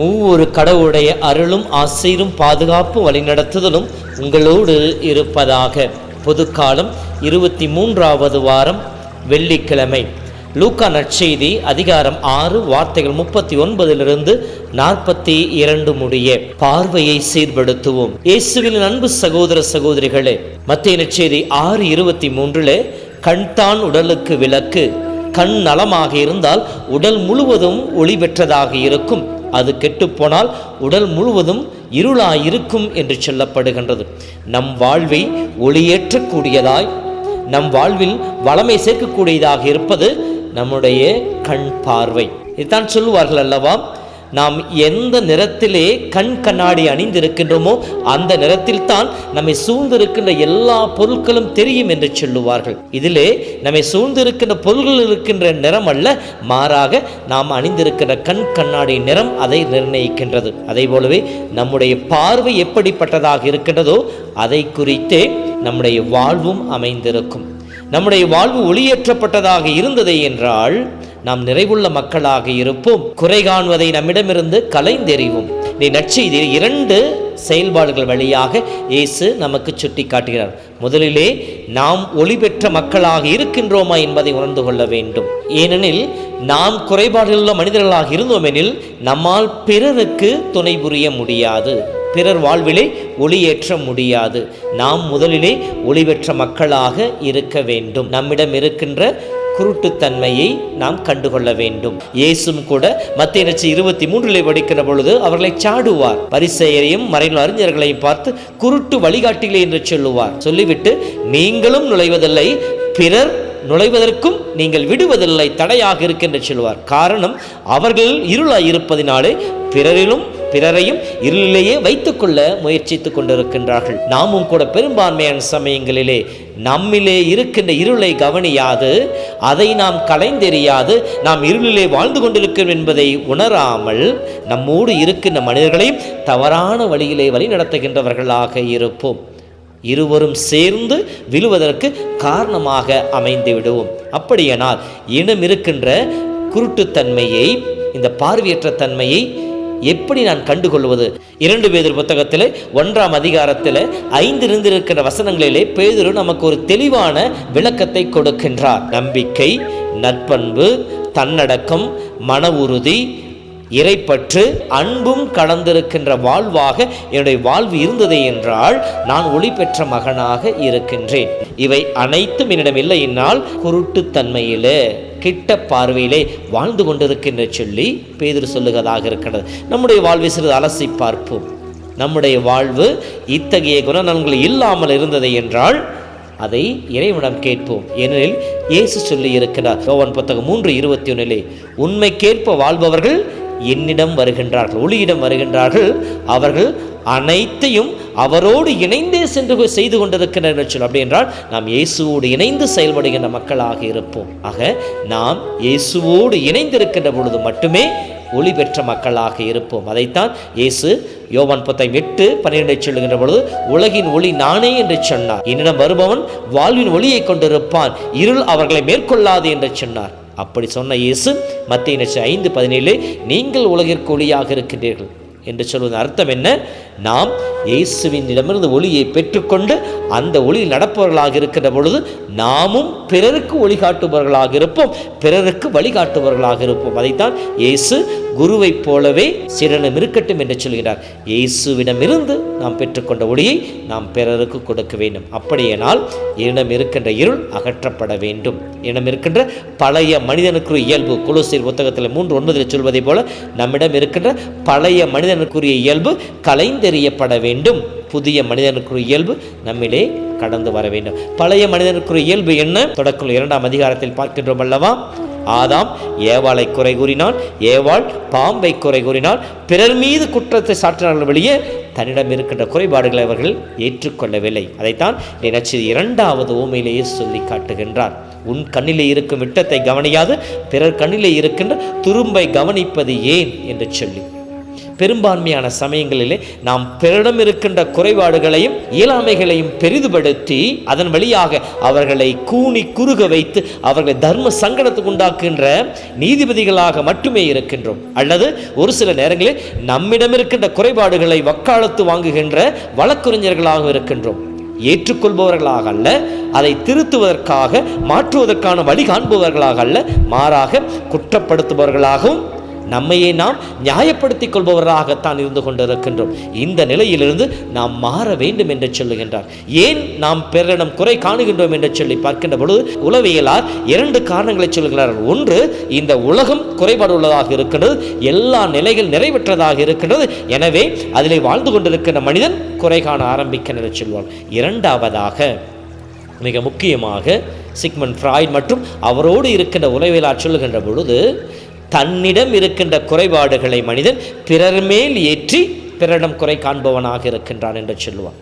மூவொரு கடவுளுடைய அருளும் ஆசையிலும் பாதுகாப்பும் வழிநடத்துதலும் உங்களோடு இருப்பதாக. பொதுக்காலம் இருபத்தி மூன்றாவது வாரம் வெள்ளிக்கிழமை. லூக்கா நற்செய்தி அதிகாரம் ஆறு வார்த்தைகள் முப்பத்தி ஒன்பதிலிருந்து நாற்பத்தி இரண்டு முடிய. பார்வையை சீர்படுத்துவோம். இயேசுவின் அன்பு சகோதர சகோதரிகளே மத்திய நற்செய்தி ஆறு இருபத்தி மூன்றிலே கண்தான் உடலுக்கு விளக்கு கண் நலமாக இருந்தால் உடல் முழுவதும் ஒளி பெற்றதாக இருக்கும். அது கெட்டுப்போனால் உடல் முழுவதும் இருளாயிருக்கும் என்று சொல்லப்படுகின்றது. நம் வாழ்வை ஒளியேற்றக்கூடியதாய் நம் வாழ்வில் வளமை சேர்க்கக்கூடியதாக இருப்பது நம்முடைய கண் பார்வை. இதுதான் சொல்லுவார்கள் அல்லவா? நாம் எந்த நிறத்திலே கண் கண்ணாடி அணிந்திருக்கின்றோமோ அந்த நிறத்தில் தான் நம்மை சூழ்ந்திருக்கின்ற எல்லா பொருட்களும் தெரியும் என்று சொல்லுவார்கள். இதிலே நம்மை சூழ்ந்திருக்கின்ற பொருள்கள் இருக்கின்ற நிறம் அல்ல மாறாக நாம் அணிந்திருக்கின்ற கண் கண்ணாடி நிறம் அதை நிர்ணயிக்கின்றது. அதே போலவே நம்முடைய பார்வை எப்படிப்பட்டதாக இருக்கின்றதோ அதை குறித்தே நம்முடைய வாழ்வும் அமைந்திருக்கும். நம்முடைய வாழ்வு ஒளியேற்றப்பட்டதாக இருந்ததை என்றால் நாம் நிறைவுள்ள மக்களாக இருப்போம். குறை காணுவதை நம்மிடமிருந்து கலைந்தெறிவோம். நீ நற்செய்தியில் இரண்டு செயல்பாடுகள் வழியாக இயேசு நமக்கு சுட்டி காட்டுகிறார் முதலிலே நாம் ஒளி பெற்ற மக்களாக இருக்கின்றோமா என்பதை உணர்ந்து கொள்ள வேண்டும். ஏனெனில் நாம் குறைபாடுள்ள மனிதர்களாக இருந்தோமெனில் நம்மால் பிறருக்கு துணை புரிய முடியாது. பிறர் வாழ்விலே ஒளியேற்ற முடியாது. நாம் முதலிலே ஒளி பெற்ற மக்களாக இருக்க வேண்டும். நம்மிடம் இருக்கின்ற குருட்டுத்தன்மையை நாம் கண்டுகொள்ள வேண்டும். இயேசும் கூட மத்திய நச்சு இருபத்தி மூன்றிலே படிக்கிற பொழுது அவர்களை சாடுவார். பரிசெயரையும் மறைநூல் அறிஞர்களையும் பார்த்து குருட்டு வழிகாட்டிலே என்று சொல்லுவார். சொல்லிவிட்டு நீங்களும் நுழைவதில்லை பிறர் நுழைவதற்கும் நீங்கள் விடுவதில்லை தடையாக இருக்கின்ற சொல்லுவார். காரணம் அவர்கள் இருளாய் இருப்பதினாலே பிறரிலும் பிறரையும் இருளிலேயே வைத்துக்கொள்ள முயற்சித்துக் கொண்டிருக்கின்றார்கள். நாமும் கூட பெரும்பான்மையான சமயங்களிலே நம்மிலே இருக்கின்ற இருளை கவனியாது அதை நாம் களைந்தெறியாது நாம் இருளிலே வாழ்ந்து கொண்டிருக்கிறோம் என்பதை உணராமல் நம்மோடு இருக்கின்ற மனிதர்களையும் தவறான வழியிலே வழி நடத்துகின்றவர்களாக இருப்போம். இருவரும் சேர்ந்து விழுவதற்கு காரணமாக அமைந்து விடுவோம். அப்படியானால் இனம் இருக்கின்ற குருட்டுத்தன்மையை இந்த பார்வையற்ற தன்மையை எப்படி நான் கண்டுகொள்வது? இரண்டு பேதர் புத்தகத்தில் ஒன்றாம் அதிகாரத்தில் ஐந்து இருந்திருக்கிற வசனங்களிலே பேதுரு நமக்கு ஒரு தெளிவான விளக்கத்தை கொடுக்கின்றார். நம்பிக்கை நற்பண்பு தன்னடக்கம் மன உறுதி இறைப்பற்று அன்பும் கலந்திருக்கின்ற வாழ்வாக என்னுடைய வாழ்வு இருந்தது என்றால் நான் ஒளி பெற்ற மகனாக இருக்கின்றேன். இவை அனைத்தும் என்னிடம் இல்லை என்னால் குருட்டுத்தன்மையிலே. கிட்ட பார்வையிலே வாழ்ந்து கொண்டிருக்கின்ற சொல்லி பேதர் சொல்லுகிறதாக இருக்கிறது நம்முடைய வாழ்வை சிறிது அலசி பார்ப்போம். நம்முடைய வாழ்வு இத்தகைய குணநலன்கள் இல்லாமல் இருந்தது என்றால் அதை இறைவனிடம் கேட்போம். ஏனெனில் இயேசு சொல்லி இருக்கிறார். யோவான் புத்தகம் மூன்று இருபத்தி ஒன்றிலே உண்மைக்கேற்ப வாழ்பவர்கள் என்னிடம் வருகின்றார்கள் ஒளியிடம் வருகின்றார்கள். அவர்கள் அனைத்தையும் அவரோடு இணைந்தே சென்று செய்து கொண்டிருக்கின்றனர் சொல் அப்படி என்றால் நாம் இயேசுவோடு இணைந்து செயல்படுகின்ற மக்களாக இருப்போம். ஆக நாம் இயேசுவோடு இணைந்திருக்கின்ற பொழுது மட்டுமே ஒளி பெற்ற மக்களாக இருப்போம். அதைத்தான் இயேசு யோவான் புத்தகம் எட்டு பன்னிரெண்டை சொல்லுகின்ற பொழுது உலகின் ஒளி நானே என்று சொன்னார். என்னிடம் வருபவன் வாழ்வின் ஒளியை கொண்டிருப்பான். இருள் அவர்களை மேற்கொள்ளாது என்று சொன்னார். அப்படி சொன்ன இயேசு மத்திய ஐந்து பதினேழு நீங்கள் உலகிற்கு ஒளியாக இருக்கின்றீர்கள் என்று சொல்வதன் அர்த்தம் என்ன? நாம் இயேசுவினிடமிருந்து ஒளியை பெற்றுக்கொண்டு அந்த ஒளியில் நடப்பவர்களாக இருக்கின்ற பொழுது நாமும் பிறருக்கு ஒளிகாட்டுபவர்களாக இருப்போம் பிறருக்கு வழிகாட்டுபவர்களாக இருப்போம். அதைத்தான் இயேசு குருவைப் போலவே சிறனம் இருக்கட்டும் என்று சொல்கிறார். இயேசுவிடமிருந்து நாம் பெற்றுக்கொண்ட ஒளியை நாம் பிறருக்கு கொடுக்க வேண்டும். அப்படியானால் இனம் இருக்கின்ற இருள் அகற்றப்பட வேண்டும். இனம் இருக்கின்ற பழைய மனிதனுக்குரிய இயல்பு குலுசீர் புத்தகத்தில் மூன்று ஒன்பதில் சொல்வதைப் போல நம்மிடம் இருக்கின்ற பழைய மனிதனுக்குரிய இயல்பு கலைந்தெறியப்பட வேண்டும். புதிய மனிதனுக்குரிய இயல்பு நம்மிலே கடந்து வர வேண்டும். பழைய மனிதனுக்குரிய இயல்பு என்ன? தொடக்கம் இரண்டாம் அதிகாரத்தில் பார்க்கின்றோம் அல்லவா? ஆதாம் ஏவாளை குறை கூறினான் ஏவாள் பாம்பை குறை கூறினான் பிறர் மீது குற்றத்தை சாற்றினார்கள் வெளியே தன்னிடம் இருக்கின்ற குறைபாடுகளை அவர்கள் ஏற்றுக்கொள்ளவில்லை. அதைத்தான் நினைச்சு இரண்டாவது ஓமையிலேயே சொல்லி காட்டுகின்றார். உன் கண்ணிலே இருக்கும் விட்டத்தை கவனியாது பிறர் கண்ணிலே இருக்கின்ற துரும்பை கவனிப்பது ஏன்? என்று சொல்லி. பெரும்பான்மையான சமயங்களிலே நாம் பிறரிடம் இருக்கின்ற குறைபாடுகளையும் இயலாமைகளையும் பெரிதுபடுத்தி அதன் வழியாக அவர்களை கூனி குறுக வைத்து அவர்களை தர்ம சங்கடத்துக்கு உண்டாக்குகின்ற நீதிபதிகளாக மட்டுமே இருக்கின்றோம். அல்லது ஒரு சில நேரங்களில் நம்மிடம் இருக்கின்ற குறைபாடுகளை வக்காலத்து வாங்குகின்ற வழக்குரைஞர்களாக இருக்கின்றோம். ஏற்றுக்கொள்பவர்களாக அல்ல அதை திருத்துவதற்காக மாற்றுவதற்கான வழி காண்பவர்களாக அல்ல மாறாக குற்றப்படுத்துபவர்களாகவும் நம்மையே நாம் நியாயப்படுத்திக் கொள்பவராகத்தான் இருந்து கொண்டிருக்கின்றோம். இந்த நிலையிலிருந்து நாம் மாற வேண்டும் என்று சொல்லுகின்றார். ஏன் நாம் பிறரிடம் குறை காணுகின்றோம் என்று சொல்லி பார்க்கின்ற பொழுது உளவியலார் இரண்டு காரணங்களை சொல்கிறார்கள் ஒன்று இந்த உலகம் குறைபாடு உள்ளதாக இருக்கின்றது எல்லா நிலைகள் நிறைவேற்றதாக இருக்கின்றது எனவே அதிலே வாழ்ந்து கொண்டிருக்கின்ற மனிதன் குறை காண ஆரம்பிக்க என்று சொல்வார். இரண்டாவதாக மிக முக்கியமாக சிக்மன் ஃப்ராய்ட் மற்றும் அவரோடு இருக்கின்ற உளவியலார் சொல்லுகின்ற பொழுது தன்னிடம் இருக்கின்ற குறைபாடுகளை மனிதன் பிறர் மேல் ஏற்றி பிறரிடம் குறை காண்பவனாக இருக்கின்றான் என்று சொல்லுவான்.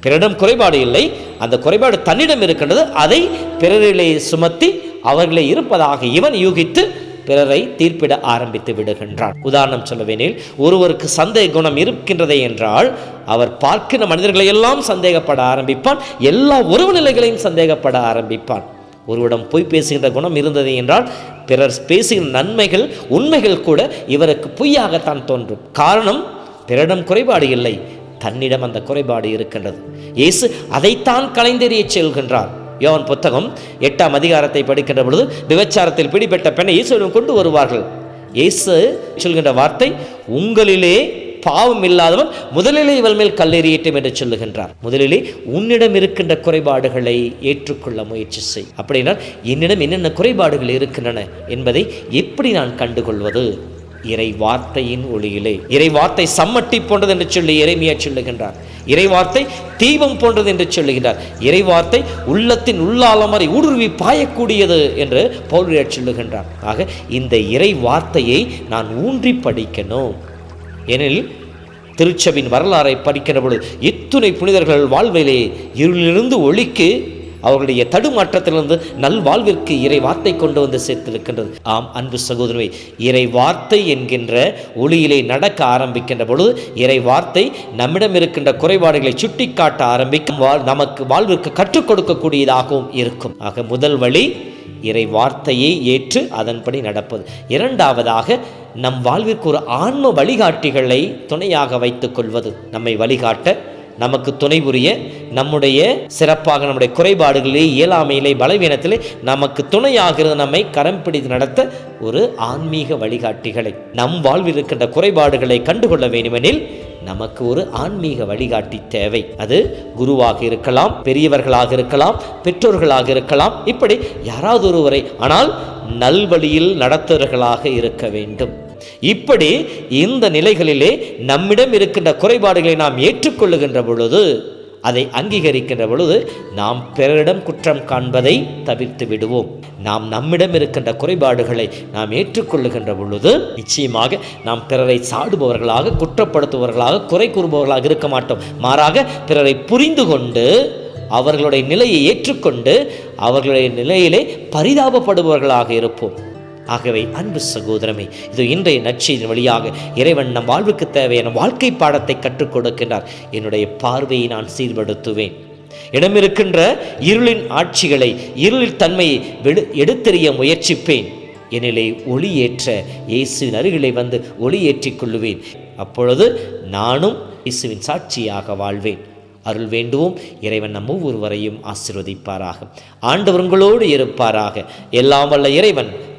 பிறரிடம் குறைபாடு இல்லை. அந்த குறைபாடு தன்னிடம் இருக்கின்றது. அதை பிறரிலே சுமத்தி அவர்களே இருப்பதாக இவன் யூகித்து பிறரை தீர்ப்பிட ஆரம்பித்து விடுகின்றான். உதாரணம் சொல்லவேனில் ஒருவருக்கு சந்தேக குணம் இருக்கின்றதே என்றால் அவர் பார்க்கிற மனிதர்களை எல்லாம் சந்தேகப்பட ஆரம்பிப்பான். எல்லா உறவு நிலைகளையும் சந்தேகப்பட ஆரம்பிப்பான். ஒருவிடம் பொய் பேசுகின்ற குணம் இருந்தது என்றால் பிறர் பேசுகின்ற நன்மைகள் உண்மைகள் கூட இவருக்கு பொய்யாகத்தான் தோன்றும். காரணம் பிறரிடம் குறைபாடு இல்லை. தன்னிடம் அந்த குறைபாடு இருக்கின்றது. இயேசு அதைத்தான் கலைந்தெறிய செல்கின்றார். யோவன் புத்தகம் எட்டாம் அதிகாரத்தை படிக்கின்ற பொழுது விபச்சாரத்தில் பிடிபட்ட பெண்ணை இயேசுவிடம் கொண்டு வருவார்கள். இயேசு சொல்கின்ற வார்த்தை உங்களிலே பாவம் இல்லாதவன் முதலிலே இவள் மேல் கல்லெறியட்டும் என்று சொல்லுகின்றார் முதலிலே உன்னிடம் இருக்கின்ற குறைபாடுகளை ஏற்றுக்கொள்ள முயற்சி செய். அப்படின்னா என்னிடம் என்னென்ன குறைபாடுகள் இருக்கின்றன என்பதை எப்படி நான் கண்டுகொள்வது? இறை வார்த்தையின் ஒளியிலே. இறை வார்த்தை சம்மட்டி போன்றது என்று சொல்லி இறைமையா சொல்லுகின்றார் இறை வார்த்தை தீபம் போன்றது என்று சொல்லுகின்றார். இறை வார்த்தை உள்ளத்தின் உள்ளாலமறை ஊடுருவி பாயக்கூடியது என்று பௌரியார் சொல்லுகின்றார் ஆக இந்த இறை வார்த்தையை நான் ஊன்றி படிக்கணும். எனில் திருச்சபின் வரலாறை படிக்கிற பொழுது எத்துணை புனிதர்கள் வாழ்விலே இருளிலிருந்து ஒளிக்கு அவர்களுடைய தடுமாற்றத்திலிருந்து நல்வாழ்விற்கு இறை வார்த்தை கொண்டு வந்து சேர்த்திருக்கின்றது. ஆம் அன்பு சகோதரி இறை வார்த்தை என்கின்ற ஒளியிலே நடக்க ஆரம்பிக்கின்ற பொழுது இறை வார்த்தை நம்மிடம் இருக்கின்ற குறைபாடுகளை சுட்டிக்காட்ட ஆரம்பிக்கும் வாழ் நமக்கு வாழ்விற்கு கற்றுக் கொடுக்கக்கூடியதாகவும் இருக்கும். ஆக முதல் வழி இறை வார்த்தையை ஏற்று அதன்படி நடப்பது. இரண்டாவதாக நம் வாழ்விற்கு ஒரு ஆன்ம வழிகாட்டிகளை துணையாக வைத்துக் கொள்வது நம்மை வழிகாட்ட நமக்கு துணை புரிய நம்முடைய சிறப்பாக நம்முடைய குறைபாடுகளிலே இயலாமையிலே பலவீனத்திலே நமக்கு துணையாகிறது நம்மை கரம் பிடித்து நடத்த ஒரு ஆன்மீக வழிகாட்டிகளை நம் வாழ்வில் இருக்கின்ற குறைபாடுகளை கண்டுகொள்ள வேண்டுமெனில் நமக்கு ஒரு ஆன்மீக வழிகாட்டி தேவை. அது குருவாக இருக்கலாம் பெரியவர்களாக இருக்கலாம் பெற்றோர்களாக இருக்கலாம் இப்படி யாராவது ஒருவரை ஆனால் நல்வழியில் நடத்துவர்களாக இருக்க வேண்டும். இப்படி இந்த நிலைகளிலே நம்மிடம் இருக்கின்ற குறைபாடுகளை நாம் ஏற்றுக்கொள்ளுகின்ற பொழுது அதை அங்கீகரிக்கின்ற பொழுது நாம் பிறரிடம் குற்றம் காண்பதை தவிர்த்து விடுவோம். நாம் நம்மிடம் இருக்கின்ற குறைபாடுகளை நாம் ஏற்றுக்கொள்ளுகின்ற பொழுது நிச்சயமாக நாம் பிறரை சாடுபவர்களாக குற்றப்படுத்துபவர்களாக குறை கூறுபவர்களாக இருக்க மாட்டோம். மாறாக பிறரை புரிந்து கொண்டு அவர்களுடைய நிலையை ஏற்றுக்கொண்டு அவர்களுடைய நிலையிலே பரிதாபப்படுபவர்களாக இருப்போம். ஆகவே அன்பு சகோதரமே இது இன்றைய நச்சையின் வழியாக இறைவன் நம் வாழ்வுக்கு தேவையான வாழ்க்கை பாடத்தை கற்றுக் கொடுக்கின்றார். என்னுடைய பார்வையை நான் சீர்படுத்துவேன். இடமிருக்கின்ற இருளின் ஆட்சிகளை இருளின் தன்மையை வெடு எடுத்தெறிய முயற்சிப்பேன். எனிலே ஒளியேற்ற இயேசுவின் அருகிலே வந்து ஒளியேற்றிக் கொள்ளுவேன். அப்பொழுது நானும் இயேசுவின் சாட்சியாக வாழ்வேன். அருள் வேண்டுவோம். இறைவன் நம் ஒவ்வொருவரையும் ஆசிர்வதிப்பாராக. ஆண்டவர்களோடு இருப்பாராக. எல்லாம் வல்ல இறைவன்